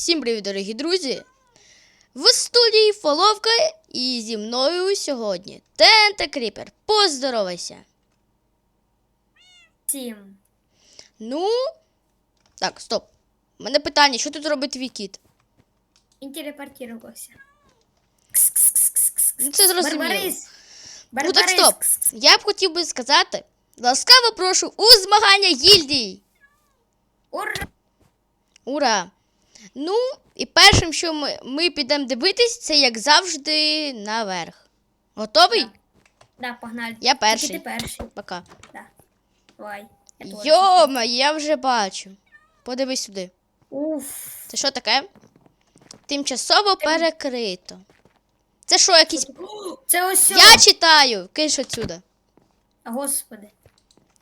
всім привіт, дорогі друзі! В студії Фоловка і зі мною сьогодні ТНТ Кріпер. Поздоровайся! Сім. Ну. Так, стоп. У мене питання, що тут робить твій кіт? Він телепортувався. Ну, це зрозуміло. Барбарис. Ну так стоп. Я б хотів би сказати, ласкаво прошу у змагання гільдій! Ура! Ура! Ну, і першим, що ми, ми підемо дивитись, це як завжди наверх. Готовий? Да. Да, погнали. Я Тільки перший. Ти перший. Пока. Да. Давай. Йома, я вже бачу. Подивись сюди. Уф. Це що таке? Тимчасово перекрито. Це що, якісь. Це ось. Я читаю! Киш отсюда. Господи.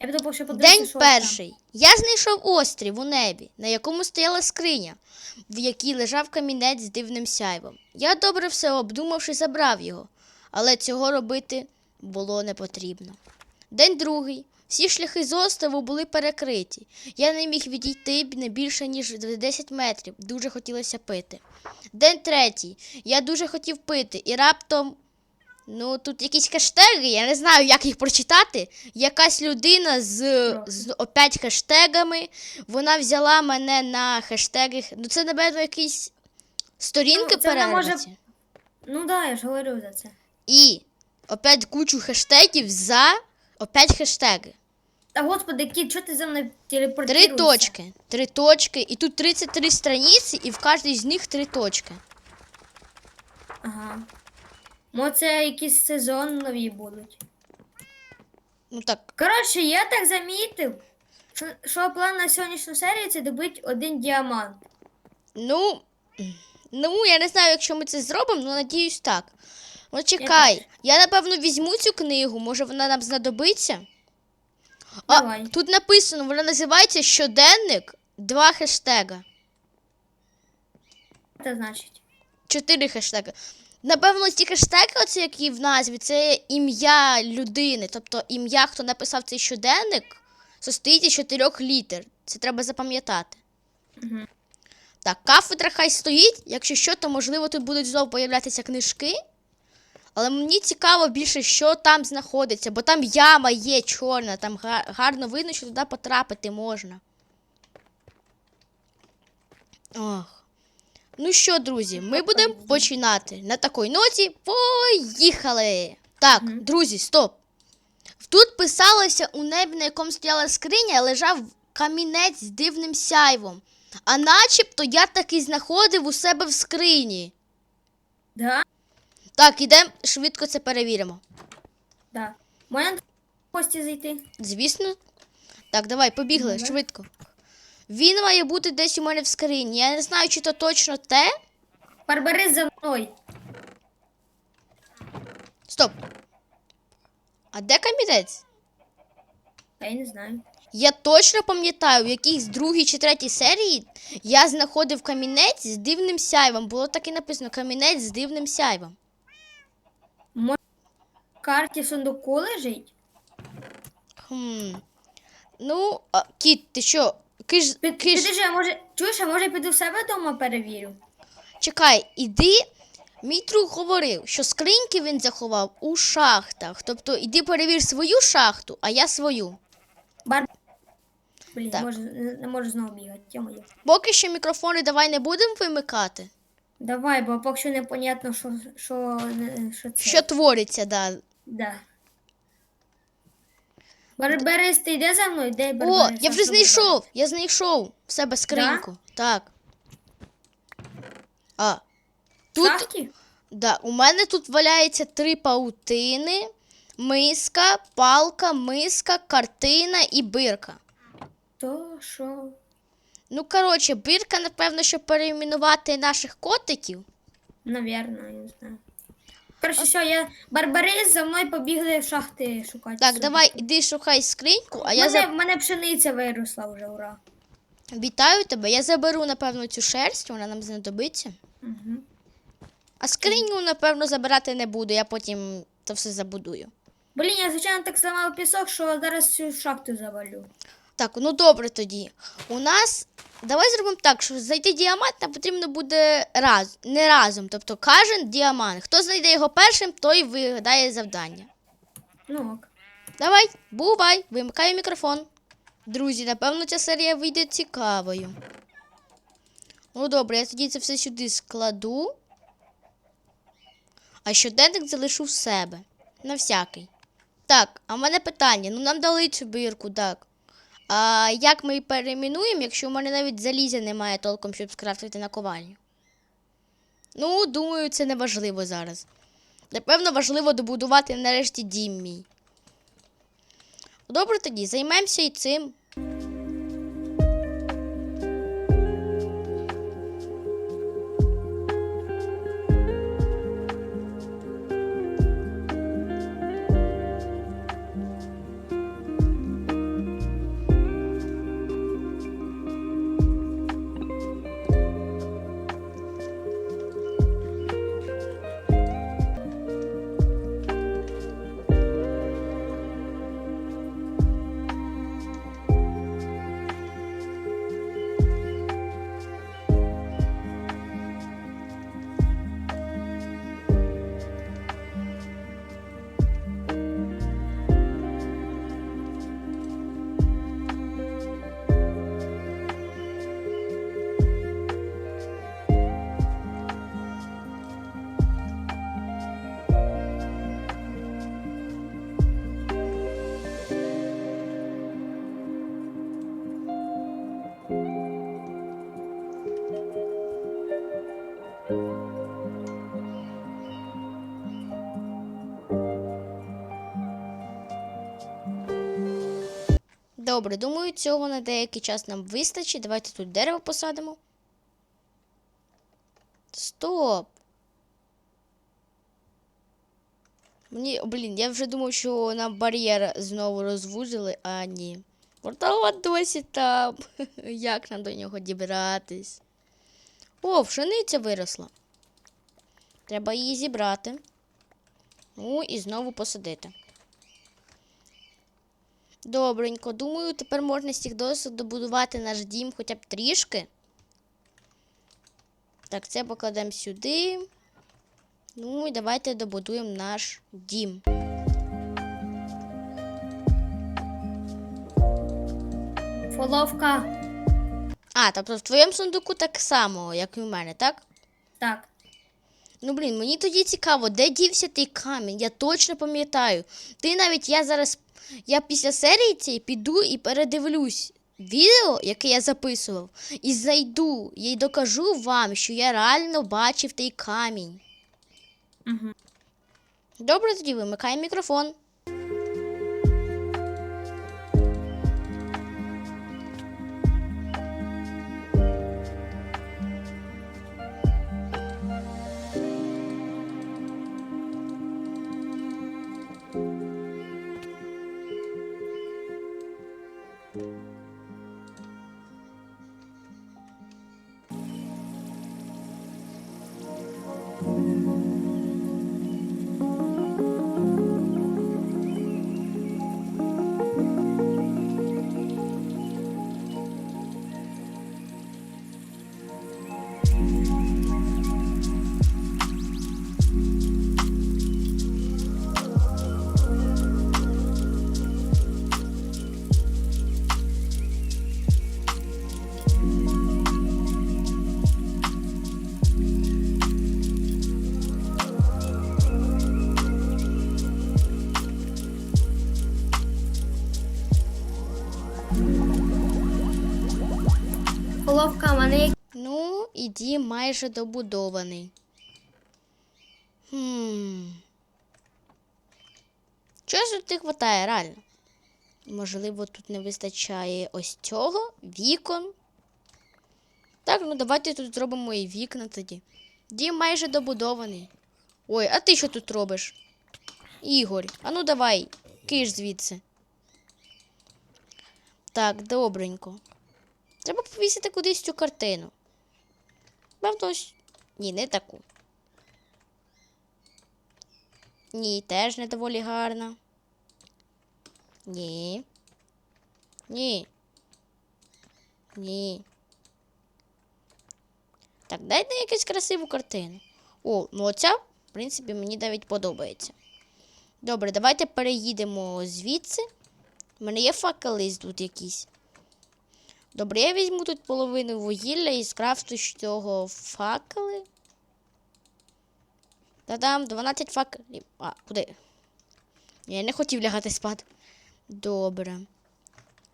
Я піду поки подивитися, День що перший. Я знайшов острів у небі, на якому стояла скриня, в якій лежав камінець з дивним сяйвом. Я добре все обдумавши, забрав його, але цього робити було не потрібно. День другий. Всі шляхи з острову були перекриті. Я не міг відійти не більше, ніж 10 метрів. Дуже хотілося пити. День третій. Я дуже хотів пити, і раптом. Ну, тут якісь хештеги, я не знаю, як їх прочитати. Якась людина з, з опять хештегами. Вона взяла мене на хештеги. Ну, це, напевно, якісь сторінки Ну, вона може- Ну да, я ж говорю за це. І опять кучу хештегів за опять хештеги. Та господи, кіт, що ти за мною Три точки. Три точки. І тут 33 страниці, і в кожній з них три точки. Ага. Мо це якісь сезон нові будуть. Ну так. Коротше, я так замітив, що, що план на сьогоднішню серію це добити один діамант. Ну, ну, я не знаю, якщо ми це зробимо, але надіюсь так. Ну, чекай, я, напевно візьму цю книгу, може вона нам знадобиться. А, тут написано, вона називається щоденник, два хештега. Це значить. Чотири хештеги. Напевно, ті хештеги, оці, які в назві, це ім'я людини. Тобто ім'я, хто написав цей щоденник, состоїть із чотирьох літер. Це треба запам'ятати. Угу. Так, кафедра хай стоїть. Якщо що, то можливо тут будуть знову появлятися книжки. Але мені цікаво більше, що там знаходиться, бо там яма є чорна, там гарно видно, що туди потрапити можна. Ох. Ну що, друзі, ми будемо починати. На такій ноті поїхали. Так, Мгм. друзі, стоп. Тут писалося у небі, на якому стояла скриня, лежав камінець з дивним сяйвом. А начебто я таки знаходив у себе в скрині. Да? Так, ідемо швидко це перевіримо. Да. Можна в гості зайти? Звісно. Так, давай, побігли, Давай. швидко. Він має бути десь у мене в скрині. Я не знаю, чи то точно те. Барбарис за мною. Стоп. А де камінець? Я не знаю. Я точно пам'ятаю, в якійсь другій чи третій серії я знаходив камінець з дивним сяйвом. Було так і написано камінець з дивним сяйвом. Може в карті сундуку лежить? Хм. Ну, а, кіт, ти що? Киш, Під, киш, Підожди, а може, чуєш, а може піду в себе вдома перевірю? чекай, іди. Мій друг говорив, що скриньки він заховав у шахтах. Тобто іди перевір свою шахту, а я свою. Бар... Блін, Так. може, не, можу знову бігати. Поки що мікрофони давай не будемо вимикати. Давай, бо поки що непонятно, що, що, не- що це. Що твориться, да. Да. Барбарис, ти йде за мною? Де О, я вже знайшов. Я знайшов в себе скриньку. Так. А. Тут, Шахті? да, у мене тут валяється три паутини, миска, палка, миска, картина і бирка. То що? Ну, коротше, бирка, напевно, щоб перейменувати наших котиків. Навірно, я не знаю. Коротше, що, я Барбарис за мною побігли в шахти шукати. Так, собі. давай, іди шукай скриньку, а я мене, за... в мене пшениця виросла вже, ура. вітаю тебе. Я заберу, напевно, цю шерсть, вона нам знадобиться. Угу. А скриню, напевно, забирати не буду, я потім це все забудую. Блін, я звичайно так зламав пісок, що зараз всю шахту завалю. Так, ну добре тоді. У нас. Давай зробимо так, що знайти діамант нам потрібно буде раз, не разом. Тобто кожен діамант. Хто знайде його першим, той вигадає завдання. Ну ок. Давай, бувай, вимикаю мікрофон. Друзі, напевно, ця серія вийде цікавою. Ну добре, я тоді це все сюди складу. А щоденник залишу в себе. На всякий. Так, а в мене питання. Ну нам дали цю бірку, так. А як ми перейменуємо, якщо в мене навіть залізя немає толком, щоб скрафтити наковальню? Ну, думаю, це не важливо зараз. Напевно, важливо добудувати нарешті дім мій. Добре тоді, займемося і цим. Добре, думаю, цього на деякий час нам вистачить. Давайте тут дерево посадимо. Стоп. Мені, блін, я вже думав, що нам бар'єр знову розвузили, а ні. Портал досі там. Як нам до нього дібратись? О, пшениця виросла. Треба її зібрати. Ну і знову посадити. Добренько. Думаю, тепер можна з цих досок добудувати наш дім хоча б трішки. Так, це покладемо сюди. Ну і давайте добудуємо наш дім. Фоловка. А, тобто в твоєму сундуку так само, як і в мене, так? Так. Ну, блін, мені тоді цікаво, де дівся той камінь? Я точно пам'ятаю. Ти навіть я зараз. Я після серії цієї піду і передивлюсь відео, яке я записував, і зайду і докажу вам, що я реально бачив той камінь. Угу. Добре, тоді вимикай мікрофон. Майже добудований. Хм. Чогось тут не вистачає, реально. Можливо, тут не вистачає ось цього вікон. Так, ну давайте тут зробимо і вікна тоді. Дім майже добудований. Ой, а ти що тут робиш? Ігор, а ну давай, киш звідси. Так, добренько. Треба повісити кудись цю картину. Певно, ні, не таку. Ні, теж не доволі гарна. Ні. Ні. Ні. Так, дайте якусь красиву картину. О, ну оця, в принципі, мені навіть подобається. Добре, давайте переїдемо звідси. У мене є факели тут якісь. Добре, я візьму тут половину вугілля і скрафту з цього факели. Та-дам, 12 факелів. А, куди? Я не хотів лягати спати. Добре.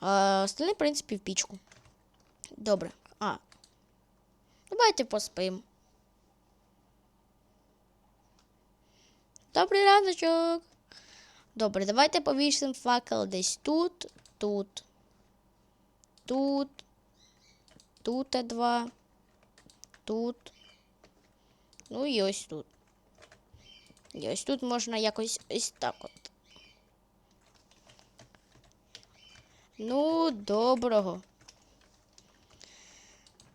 А, остальне, в принципі, в пічку. Добре. А. Давайте поспим. Добрий раночок. Добре, давайте повісимо факел десь тут, тут, тут, тут два, тут. Ну і ось тут. І ось тут можна якось ось так от. Ну, доброго.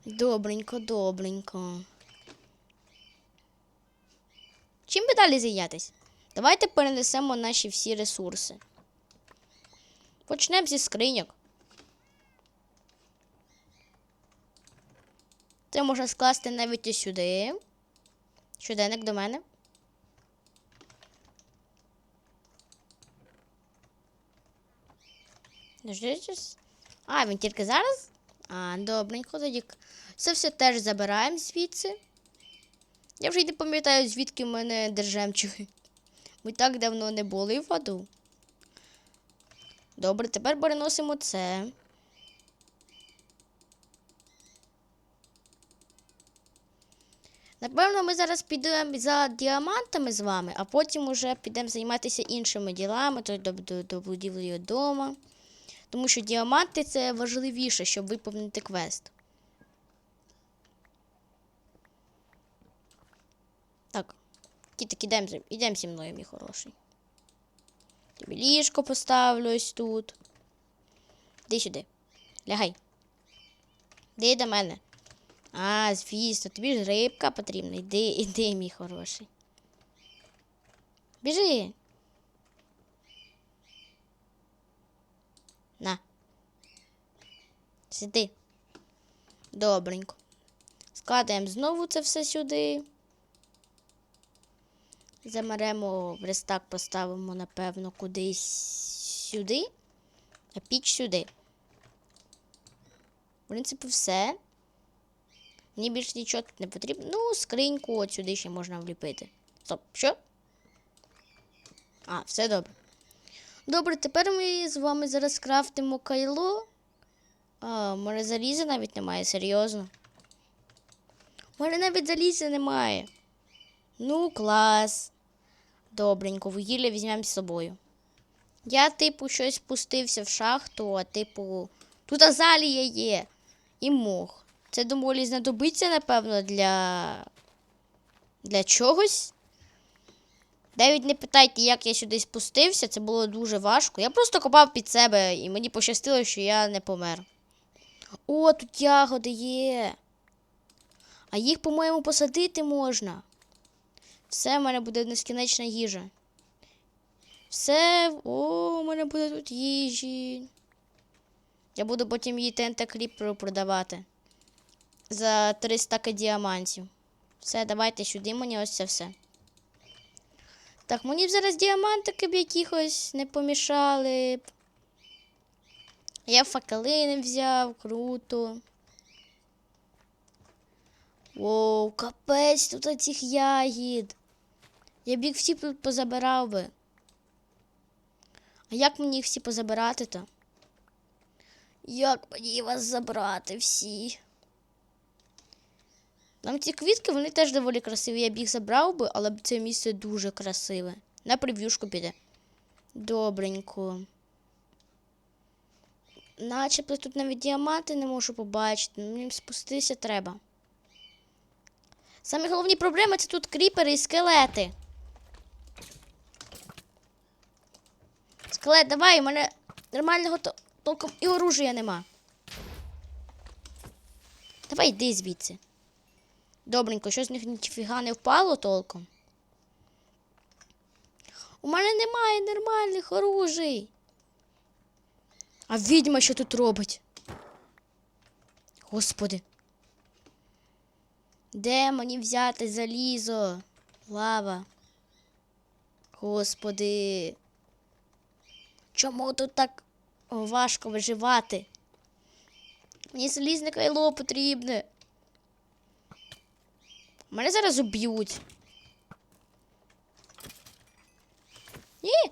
Добренько, добренько. Чим би далі зайнятись? Давайте перенесемо наші всі ресурси. Почнемо зі скриньок. Це можна скласти навіть і сюди. Щоденник до мене. Дождитесь? А, він тільки зараз? А, добренько, тоді. Це все теж забираємо звідси. Я вже й не пам'ятаю, звідки в мене держемчуги. Ми так давно не були в аду. Добре, тепер переносимо це. Напевно, ми зараз підемо за діамантами з вами, а потім уже підемо займатися іншими ділами, то до, до, будівлі вдома. Тому що діаманти це важливіше, щоб виповнити квест. Так. Кітик, ідемо, зі- зі мною, мій хороший. Тобі ліжко поставлю ось тут. Іди сюди. Лягай. Іди до мене. А, звісно, тобі ж рибка потрібна. Іди, іди, мій хороший. Біжи. На. Сиди. Добренько. Складаємо знову це все сюди. Замеремо в рестак, поставимо, напевно, кудись сюди, а піч сюди. В принципі, все. Мені більше нічого тут не потрібно. Ну, скриньку от сюди ще можна вліпити. Стоп, що? А, все добре. Добре, тепер ми з вами зараз крафтимо кайло. А, мене заліза навіть немає, серйозно. Мене навіть заліза немає. Ну, клас. Добренько, вугілля візьмемо з собою. Я, типу, щось спустився в шахту, а типу, тут азалія є і мох. Це доволі знадобиться, напевно, для. для чогось. Навіть не питайте, як я сюди спустився, це було дуже важко. Я просто копав під себе, і мені пощастило, що я не помер. О, тут ягоди є. А їх, по-моєму, посадити можна. Все, в мене буде нескінченна їжа. Все, о, у мене буде тут їжі. Я буду потім її ТНТ кліперу продавати. За 300 діамантів. Все, давайте сюди мені ось це все. Так, мені б зараз діамантики б якихось не помішали б. Я факели не взяв, круто. Воу, капець тут цих ягід. Я б їх всі по- позабирав би. А як мені їх всі позабирати то? Як мені вас забрати всі? Там ці квітки, вони теж доволі красиві. Я б їх забрав би, але це місце дуже красиве. На прев'юшку піде. Добренько. Начебто тут навіть діаманти не можу побачити. ну, Мені спуститися треба. Самі головні проблеми це тут кріпери і скелети. Скелет, давай, у мене нормального то- толком і оружия нема. Давай йди звідси. Добренько, щось з них ніфіга не впало толком. У мене немає нормальних оружий. А відьма що тут робить? Господи. Де мені взяти залізо? Лава. Господи. Чому тут так важко виживати? Мені залізне кайло потрібне. Мене зараз уб'ють. Ні.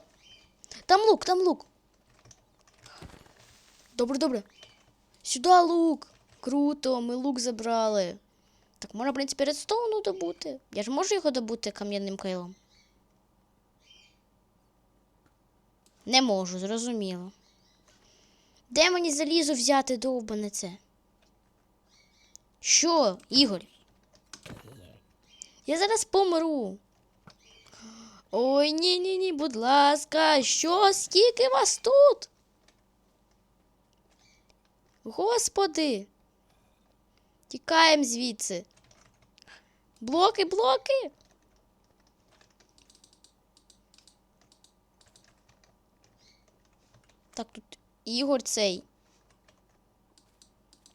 Там лук, там лук. Добре, добре. Сюди лук. Круто, ми лук забрали. Так можна, в принципі, редстоуну добути. Я ж можу його добути кам'яним кайлом. Не можу, зрозуміло. Де мені залізо взяти довбане це? Що, Ігор? Я зараз помру. Ой, ні, ні, ні, будь ласка, що, скільки вас тут? Господи. Тікаємо звідси. Блоки, блоки. Так, тут Ігор цей.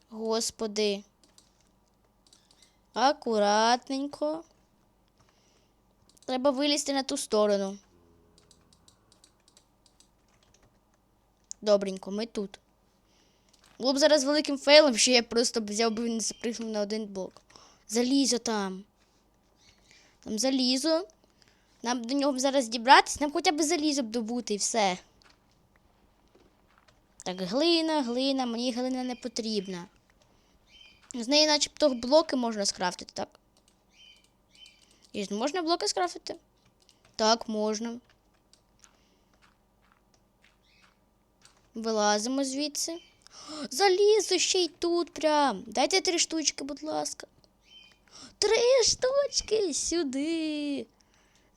Господи. Акуратненько. Треба вилізти на ту сторону. Добренько, ми тут. Було б зараз великим фейлом, що я просто взяв би і не запригнув на один блок. Залізо там. Там залізо. Нам до нього зараз дібратись, нам хоча б залізо б добути і все. Так, глина, глина, мені глина не потрібна. З неї начебто блоки можна скрафтити, так? Ж можна блоки скрафтити? Так, можна. Вилазимо звідси. Залізо ще й тут прям. Дайте три штучки, будь ласка. Три штучки сюди.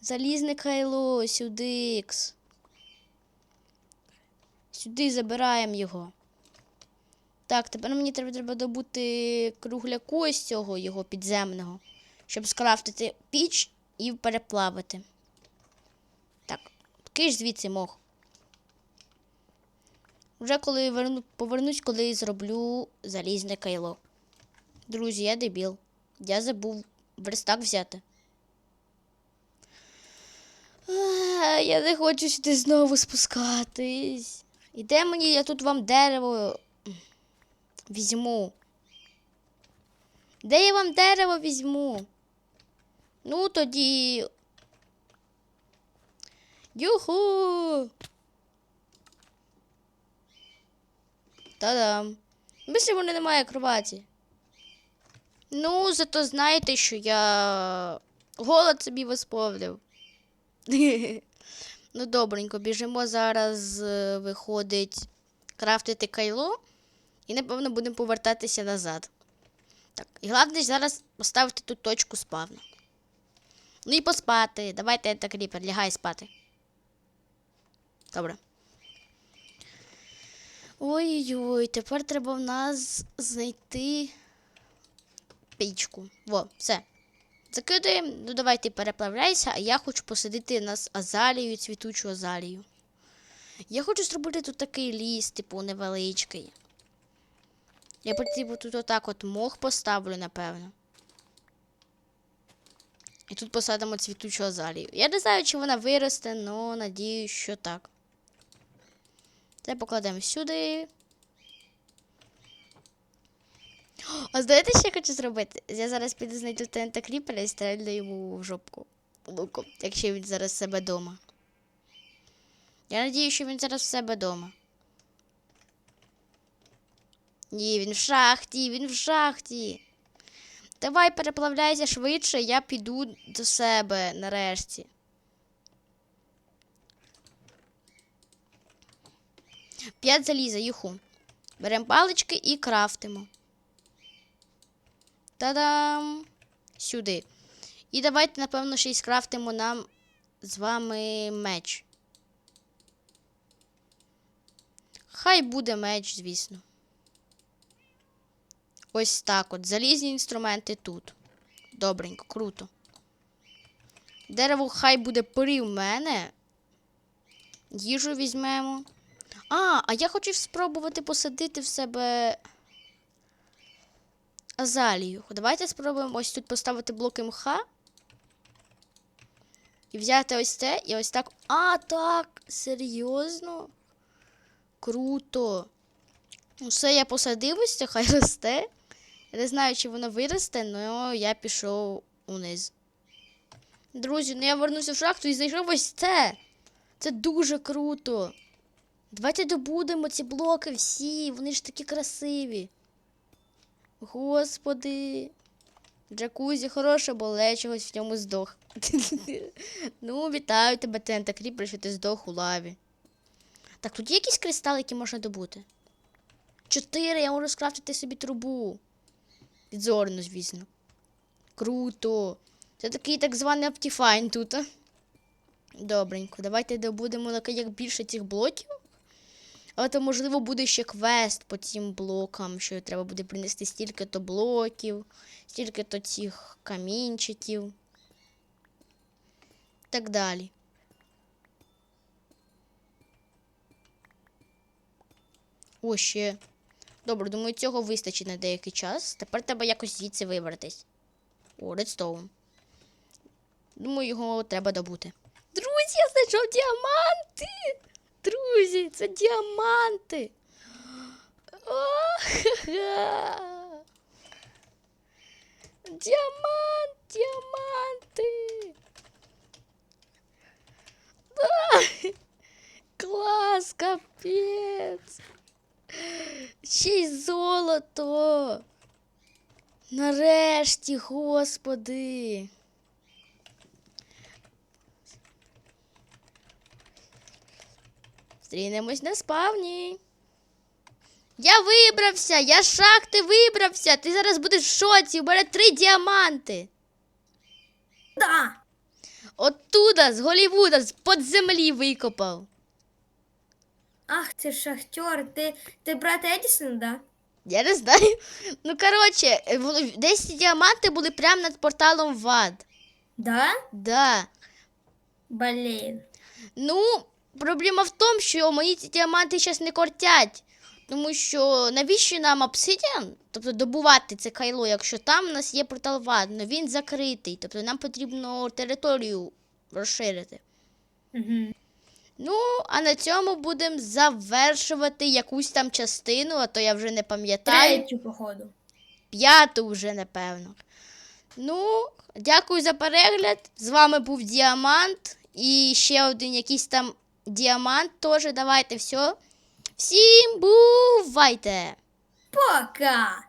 Залізне кайло, сюди. -кс. Сюди забираємо його. Так, тепер мені треба, треба добути кругляку ось цього його підземного, щоб скрафтити піч і переплавити. Так, киш звідси мох. Вже коли верну, повернусь, коли зроблю залізне кайло. Друзі, я дебіл. Я забув верстак взяти. Я не хочу сюди знову спускатись. І де мені я тут вам дерево візьму? Де я вам дерево візьму? Ну тоді. Юху! Та-дам. Більше в мене немає кроваті. Ну, зато знаєте, що я голод собі висповнив. ну, добренько, біжимо зараз, е, виходить, крафтити кайло, і, напевно, будемо повертатися назад. Так, і головне зараз поставити тут точку спавну. Ну і поспати. Давайте так, Ріпер, лягай спати. Добре. Ой-ой-ой, тепер треба в нас знайти пічку. Во, все. Закидаємо, ну давайте переплавляйся, а я хочу посадити нас азалію, цвітучу азалію. Я хочу зробити тут такий ліс, типу, невеличкий. Я типу, тут отак от мох поставлю, напевно. І тут посадимо цвітучу азалію. Я не знаю, чи вона виросте, але надіюсь, що так. Це покладемо сюди. А знаєте, що я хочу зробити? Я зараз піду знайду тента кріпера і стрельну йому в жопку луком, якщо він зараз в себе вдома. Я надію, що він зараз в себе вдома. Ні, він в шахті, він в шахті. Давай переплавляйся швидше, я піду до себе нарешті. П'ять заліза, юху. Беремо палички і крафтимо. Та-дам! Сюди. І давайте, напевно, ще й скрафтимо нам з вами меч. Хай буде меч, звісно. Ось так от. Залізні інструменти тут. Добренько, круто. Дерево хай буде пори в мене. Їжу візьмемо. А, а я хотів спробувати посадити в себе. азалію. Давайте спробуємо ось тут поставити блоки мха. І взяти ось це, і ось так. А, так, серйозно? Круто. Все, я посадив ось це, хай росте. Не знаю, чи воно виросте, але я пішов униз. Друзі, ну я вернувся в шахту і знайшов ось це. Це дуже круто. Давайте добудемо ці блоки всі, вони ж такі красиві. Господи. Джакузі хороше, бо я чогось в ньому здох. ну, вітаю тебе, Тента Кріпер, що ти здох у лаві. Так, тут є якісь кристали, які можна добути? Чотири, я можу скрафтити собі трубу. Підзорно, звісно. Круто. Це такий так званий Optifine тут. а. Добренько, давайте добудемо як більше цих блоків. Але то, можливо, буде ще квест по цим блокам, що треба буде принести стільки-то блоків, стільки-то цих камінчиків. Так далі. О, ще. Добре, думаю, цього вистачить на деякий час. Тепер треба якось звідси вибратись. О, редстоун. Думаю, його треба добути. Друзі, я знайшов діаманти! Друзі, це діаманти. Діамант, діаманти. Клас, капець. Ще й золото. Нарешті, господи. Зустрінемось на спавні. Я вибрався, я з шахти вибрався. Ти зараз будеш в шоці, у мене три діаманти. Да. Оттуда, з Голівуда, з-под землі викопав. Ах, ти шахтер, ти, ти брат Едісон, да? Я не знаю. Ну, коротше, десь ці діаманти були прямо над порталом в ад. Да? Да. Блін. Ну, проблема в тому, що мої ці діаманти зараз не кортять. Тому що навіщо нам обсидіан? Тобто добувати це кайло, якщо там у нас є портал в ад, але він закритий. Тобто нам потрібно територію розширити. Угу. Ну, а на цьому будемо завершувати якусь там частину, а то я вже не пам'ятаю. Третю, походу. П'яту вже, напевно. Ну, дякую за перегляд. З вами був Діамант. І ще один якийсь там діамант теж. Давайте все. Всім бувайте! Пока!